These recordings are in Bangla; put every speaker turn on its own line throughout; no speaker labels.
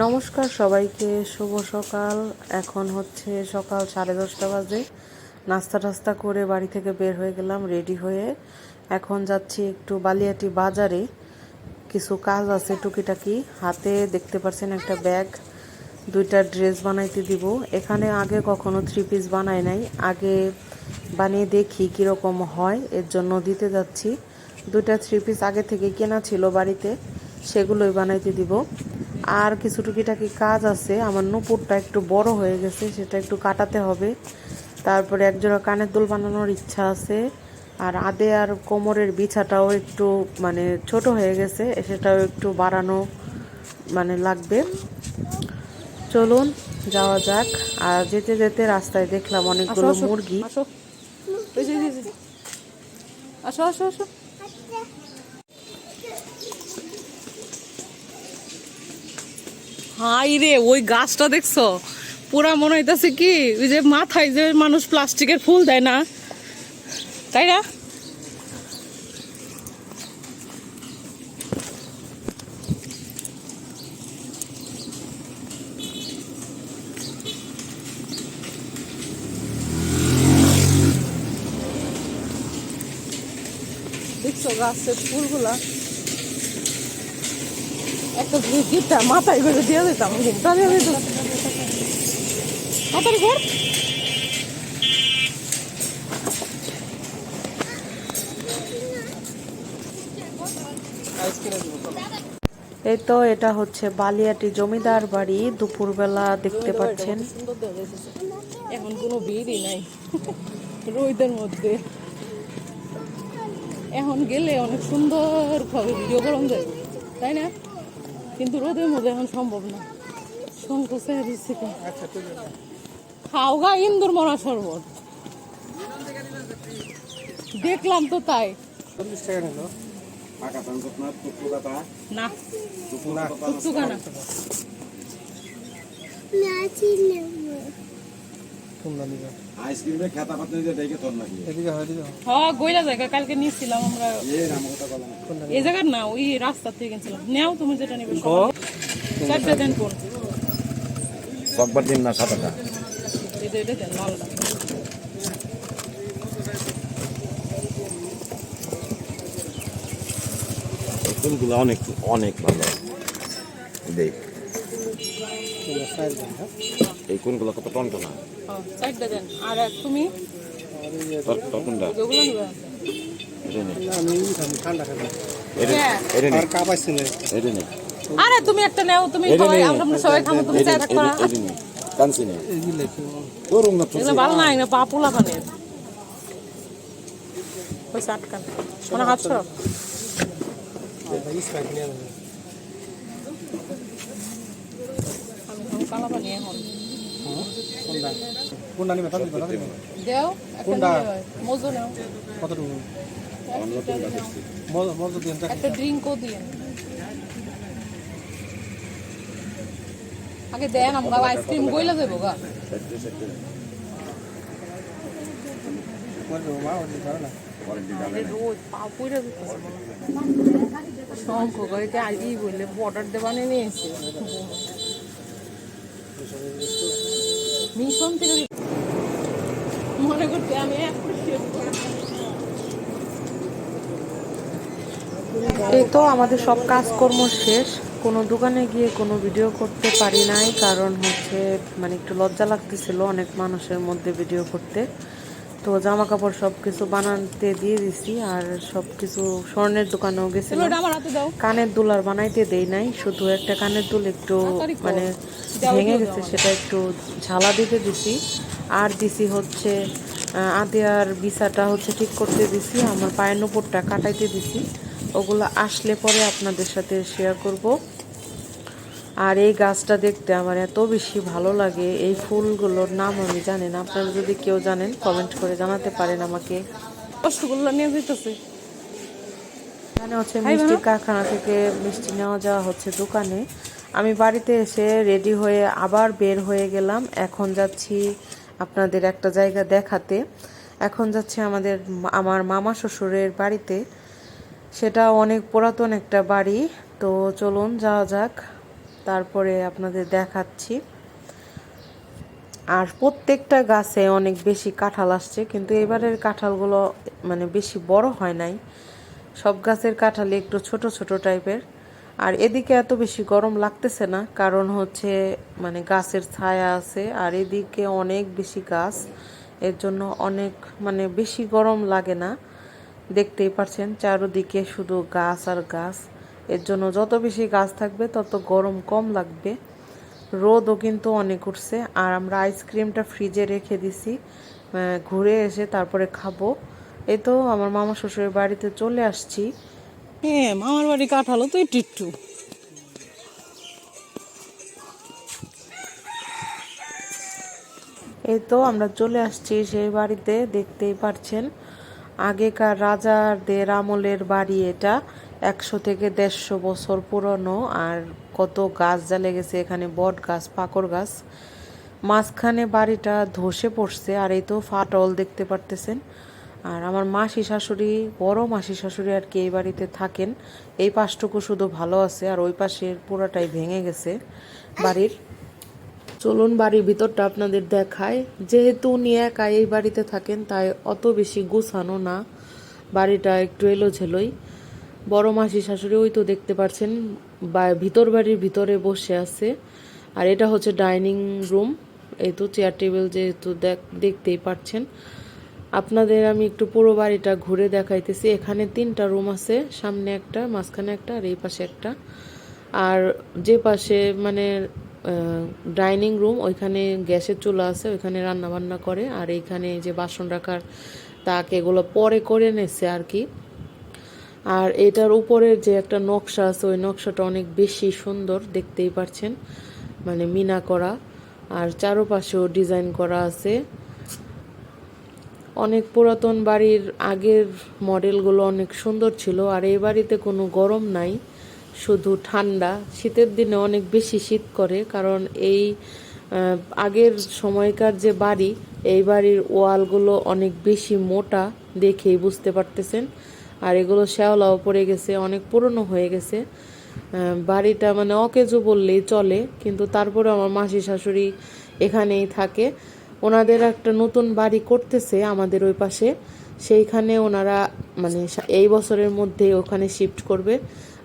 নমস্কার সবাইকে, শুভ সকাল। এখন হচ্ছে সকাল সাড়ে দশটা বাজে। নাস্তা টাস্তা করে বাড়ি থেকে বের হয়ে গেলাম, রেডি হয়ে। এখন যাচ্ছি একটু বালিয়াটি বাজারে। কিছু কাজ আছে টুকিটাকি। হাতে দেখতে পাচ্ছেন একটা ব্যাগ। দুইটা ড্রেস বানাইতে দিব। এখানে আগে কখনো থ্রি পিস বানাই নাই। আগে বানিয়ে দেখি কীরকম হয়। এর জন্য দিতে যাচ্ছি। দুইটা থ্রি পিস আগে থেকে কেনা ছিল বাড়িতে। সেগুলোই বানাইতে দিব। আর কিছু টুকিটাকি কাজ আছে। আমার নুপুরটা একটু বড় হয়ে গেছে সেটা একটু কাটাতে হবে। তারপরে একজোড়া কানের দুল বানানোর ইচ্ছা আছে। আর আদে আর কোমরের বিছাটাও একটু মানে ছোট হয়ে গেছে সেটাও একটু বাড়ানো মানে লাগবে। চলুন যাওয়া যাক। আর যেতে যেতে রাস্তায় দেখলাম অনেকগুলো মুরগি।
আসো। আসো আসো। হাই রে ওই গাছটা দেখছ? পুরা মনে হইতেছে কি, ওই যে মাথায় যে মানুষ প্লাস্টিকের ফুল দেয় না? তাই না? দেখছ গাছের ফুলগুলা? একটা গিটটা মাথায় করে দিয়ে দিতাম। ঘুমটা দিয়ে দিতাম মাথার ঘর?
এই তো এটা হচ্ছে বালিয়াটি জমিদার বাড়ি। দুপুরবেলা দেখতে পাচ্ছেন।
এখন কোনো ভিড়ই নাই। রোদের মধ্যে। এখন গেলে অনেক সুন্দর ভাবে ভিডিও করানো যায়। তাই না? কিন্তু রোদের মধ্যে এখন সম্ভব না। সংকোচে দিচ্ছে? খাও গা ইন্দুর মরা শরবত। দেখলাম তো তাই।
না
না।
খেতা দেখে তোর নাকি।
হ্যাঁ গইলা জায়গা কালকে নিয়েছিলাম আমরা।
কথা বলা
এই জায়গার না ওই রাস্তা থেকে কিনছিলাম নেও তুমি যেটা নেবে চারটে দেন কোন?
দিন না সাতাটা।
এটা এটা দেন লালটা
ফুলগুলো অনেক অনেক ভালো। দেখ। এই কোনগুলো কত টন না
চারটে দেন। আর এক তুমি?
কোনটা
হ্যাঁ। আরে তুমি একটা নেও তুমি আমরা সবাই খাব তুমি চাই থাকো না এগুলো ভালো নাই না ওই আটকান মানে আমি কালা পানি এখন।
কোনটা নিবে তাহলে কথা
দেও
কোনটা?
মজু নাও।
কতটুকু? মজা মজা দিয়ে
একটা ড্রিঙ্কও দিয়ে। আগে দেন আমরা আইসক্রিম গইলা দেবো গা শঙ্খ আগেই বললে বর্ডার দেবানে নিয়েছে থেকে মনে করতে আমি
এই তো আমাদের সব কাজকর্ম শেষ। কোনো দোকানে গিয়ে কোনো ভিডিও করতে পারি নাই, কারণ হচ্ছে মানে একটু লজ্জা লাগতেছিল অনেক মানুষের মধ্যে ভিডিও করতে। তো জামা কাপড় সব কিছু বানাতে দিয়ে দিছি আর সব কিছু স্বর্ণের দোকানেও
দাও।
কানের দুল আর বানাইতে দেই নাই শুধু একটা কানের দুল একটু মানে ভেঙে গেছে সেটা একটু ঝালা দিতে দিছি। আর দিছি হচ্ছে আদিয়ার বিছাটা হচ্ছে ঠিক করতে দিছি আমার পায়ের নুপুরটা কাটাইতে দিছি। ওগুলো আসলে পরে আপনাদের সাথে শেয়ার করব। আর এই গাছটা দেখতে আমার এত বেশি ভালো লাগে। এই ফুলগুলোর নাম আমি জানি না। আপনারা যদি কেউ জানেন কমেন্ট করে জানাতে পারেন আমাকে।
কষ্টগুলো নিয়ে যেতেছে
এখানে হচ্ছে মিষ্টির কারখানা থেকে মিষ্টি নেওয়া যাওয়া হচ্ছে দোকানে। আমি বাড়িতে এসে রেডি হয়ে আবার বের হয়ে গেলাম। এখন যাচ্ছি আপনাদের একটা জায়গা দেখাতে। এখন যাচ্ছে আমাদের আমার মামা শ্বশুরের বাড়িতে। সেটা অনেক পুরাতন একটা বাড়ি। তো চলুন যাওয়া যাক। তারপরে আপনাদের দেখাচ্ছি। আর প্রত্যেকটা গাছে অনেক বেশি কাঁঠাল আসছে, কিন্তু এবারের কাঁঠালগুলো মানে বেশি বড় হয় নাই। সব গাছের কাঁঠালি একটু ছোট ছোট টাইপের। আর এদিকে এত বেশি গরম লাগতেছে না, কারণ হচ্ছে মানে গাছের ছায়া আছে, আর এদিকে অনেক বেশি গাছ। এর জন্য অনেক মানে বেশি গরম লাগে না। দেখতেই পাচ্ছেন চারোদিকে শুধু গাছ আর গাছ। এর জন্য যত বেশি গাছ থাকবে তত গরম কম লাগবে। রোদও কিন্তু অনেক উঠছে। আর আমরা আইসক্রিমটা ফ্রিজে রেখে দিছি। ঘুরে এসে তারপরে খাব। এই তো আমার মামা শ্বশুরের বাড়িতে চলে আসছি।
হ্যাঁ মামার বাড়ি কাঠালো তো একটু একটু।
এই তো আমরা চলে আসছি সেই বাড়িতে দেখতেই পারছেন। আগেকার রাজাদের আমলের বাড়ি এটা। একশো থেকে দেড়শো বছর পুরনো আর কত গাছ জ্বালে গেছে, এখানে বট গাছ পাকড় গাছ। মাঝখানে বাড়িটা ধসে পড়ছে আর এই তো ফাটল দেখতে পারতেছেন। আর আমার মাসি শাশুড়ি, বড় মাসি শাশুড়ি আর কি এই বাড়িতে থাকেন। এই পাশটুকু শুধু ভালো আছে আর ওই পাশের পুরাটাই ভেঙে গেছে বাড়ির। চলুন বাড়ির ভিতরটা আপনাদের দেখায় যেহেতু উনি একা এই বাড়িতে থাকেন, তাই অত বেশি গুছানো না। বাড়িটা একটু এলো এলোঝেলোই। বড় মাসি শাশুড়ি ওই তো দেখতে পাচ্ছেন বা ভিতর বাড়ির ভিতরে বসে আছে। আর এটা হচ্ছে ডাইনিং রুম, এই তো চেয়ার টেবিল যেহেতু দেখ- দেখতেই পাচ্ছেন আপনাদের আমি একটু পুরো বাড়িটা ঘুরে দেখাইতেছি। এখানে তিনটা রুম আছে, সামনে একটা, মাঝখানে একটা, আর এই পাশে একটা। আর যে পাশে মানে ডাইনিং রুম, ওইখানে গ্যাসের চুলা আছে, ওইখানে রান্না বান্না করে। আর এইখানে যে বাসন রাখার তাক, এগুলো পরে করে নেছে আর কি। আর এটার উপরের যে একটা নকশা আছে, ওই নকশাটা অনেক বেশি সুন্দর দেখতেই পারছেন মানে মিনা করা। আর চারপাশেও ডিজাইন করা আছে। অনেক পুরাতন বাড়ির আগের মডেলগুলো অনেক সুন্দর ছিল, আর এই বাড়িতে কোনো গরম নাই, শুধু ঠান্ডা। শীতের দিনে অনেক বেশি শীত করে, কারণ এই আগের সময়কার যে বাড়ি, এই বাড়ির ওয়ালগুলো অনেক বেশি মোটা, দেখেই বুঝতে পারতেছেন। আর এগুলো শ্যাওলাও পড়ে গেছে, অনেক পুরনো হয়ে গেছে। বাড়িটা মানে অকেজো বললেই চলে, কিন্তু তারপরে আমার মাসি শাশুড়ি এখানেই থাকে। ওনাদের একটা নতুন বাড়ি করতেছে আমাদের ওই পাশে, সেইখানে ওনারা মানে এই বছরের মধ্যে ওখানে শিফট করবে।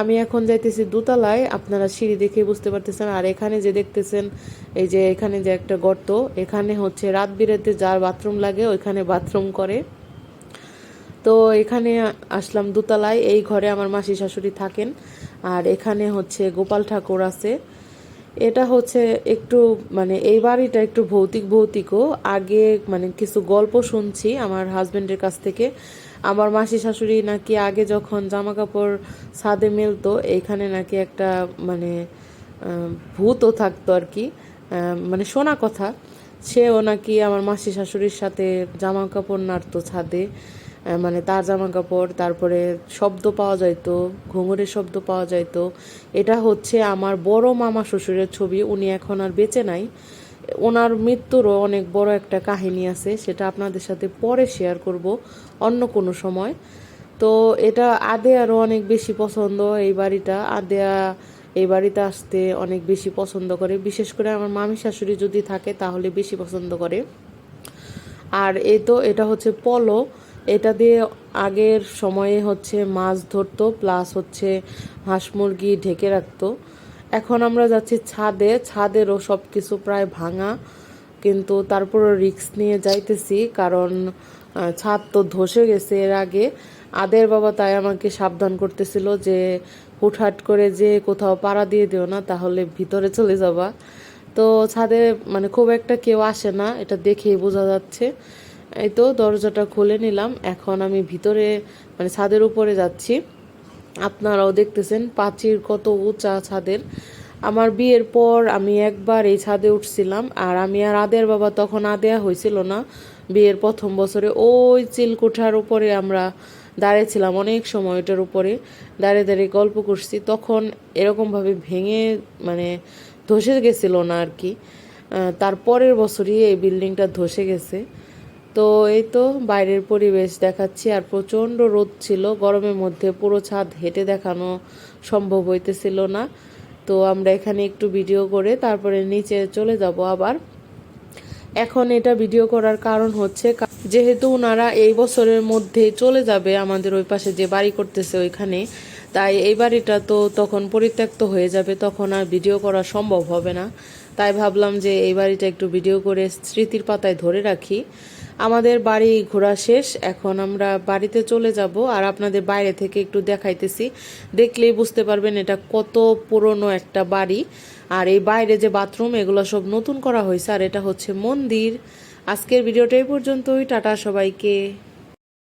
আমি এখন যাইতেছি দোতলায়, আপনারা সিঁড়ি দেখে বুঝতে পারতেছেন। আর এখানে যে দেখতেছেন, এই যে এখানে যে একটা গর্ত, এখানে হচ্ছে রাত বিরাতে যার বাথরুম লাগে, ওইখানে বাথরুম করে। তো এখানে আসলাম দোতলায়। এই ঘরে আমার মাসি শাশুড়ি থাকেন। আর এখানে হচ্ছে গোপাল ঠাকুর আছে। এটা হচ্ছে একটু মানে এই বাড়িটা একটু ভৌতিক ভৌতিকও। আগে মানে কিছু গল্প শুনছি আমার হাজবেন্ডের কাছ থেকে। আমার মাসি শাশুড়ি নাকি আগে যখন জামা কাপড় ছাদে মেলতো এইখানে নাকি একটা মানে ভূতও থাকতো আর কি। মানে শোনা কথা। সেও নাকি আমার মাসি শাশুড়ির সাথে জামা কাপড় নাড়তো ছাদে। মানে তার জামা কাপড় তারপরে শব্দ পাওয়া যাইতো, ঘুঙুরের শব্দ পাওয়া যাইতো। এটা হচ্ছে আমার বড় মামা শ্বশুরের ছবি, উনি এখন আর বেঁচে নাই। ওনার মৃত্যুরও অনেক বড় একটা কাহিনী আছে, সেটা আপনাদের সাথে পরে শেয়ার করব অন্য কোনো সময়। তো এটা আদেয়ারও অনেক বেশি পছন্দ এই বাড়িটা। আদেয়া এই বাড়িতে আসতে অনেক বেশি পছন্দ করে। বিশেষ করে আমার মামি শাশুড়ি যদি থাকে তাহলে বেশি পছন্দ করে। আর এই তো, এটা হচ্ছে পলো। এটা দিয়ে আগের সময়ে হচ্ছে মাছ ধরতো প্লাস হচ্ছে হাঁস মুরগি ঢেকে রাখতো। এখন আমরা যাচ্ছি ছাদে, ছাদেরও সব কিছু প্রায় ভাঙা, কিন্তু তারপরও রিক্স নিয়ে যাইতেছি, কারণ ছাদ তো ধসে গেছে এর আগে। আদের বাবা তাই আমাকে সাবধান করতেছিল যে, হুটহাট করে যে কোথাও পাড়া দিয়ে দিও না, তাহলে ভিতরে চলে যাবা। তো ছাদে মানে খুব একটা কেউ আসে না, এটা দেখেই বোঝা যাচ্ছে। এই তো দরজাটা খুলে নিলাম। এখন আমি ভিতরে মানে ছাদের উপরে যাচ্ছি। আপনারাও দেখতেছেন পাঁচির কত উঁচা ছাদের। আমার বিয়ের পর আমি একবার এই ছাদে উঠছিলাম আর আমি আর আদের বাবা তখন আদেয়া হয়েছিল না। বিয়ের প্রথম বছরে ওই চিলকুঠার উপরে আমরা দাঁড়িয়েছিলাম অনেক সময় ওটার উপরে। দাঁড়িয়ে দাঁড়িয়ে গল্প করছি। তখন এরকমভাবে ভেঙে মানে ধসে গেছিল না আর কি। আহ, তার পরের বছরই এই বিল্ডিংটা ধসে গেছে। তো এই তো বাইরের পরিবেশ দেখাচ্ছি, আর প্রচণ্ড রোদ ছিল। গরমের মধ্যে পুরো ছাদ হেঁটে দেখানো সম্ভব হইতেছিল না। তো আমরা এখানে একটু ভিডিও করে তারপরে নিচে চলে যাব আবার। এখন এটা ভিডিও করার কারণ হচ্ছে যেহেতু ওনারা এই বছরের মধ্যে চলে যাবে আমাদের ওই পাশে যে বাড়ি করতেছে ওইখানে, তাই এই বাড়িটা তো তখন পরিত্যক্ত হয়ে যাবে, তখন আর ভিডিও করা সম্ভব হবে না। তাই ভাবলাম যে এই বাড়িটা একটু ভিডিও করে স্মৃতির পাতায় ধরে রাখি। আমাদের বাড়ি ঘোরা শেষ। এখন আমরা বাড়িতে চলে যাব আর আপনাদের বাইরে থেকে একটু দেখাইতেছি। দেখলেই বুঝতে পারবেন এটা কত পুরনো একটা বাড়ি। আর এই বাইরে যে বাথরুম, এগুলো সব নতুন করা হয়েছে। আর এটা হচ্ছে মন্দির। আজকের ভিডিওটা এই পর্যন্তই। টাটা সবাইকে।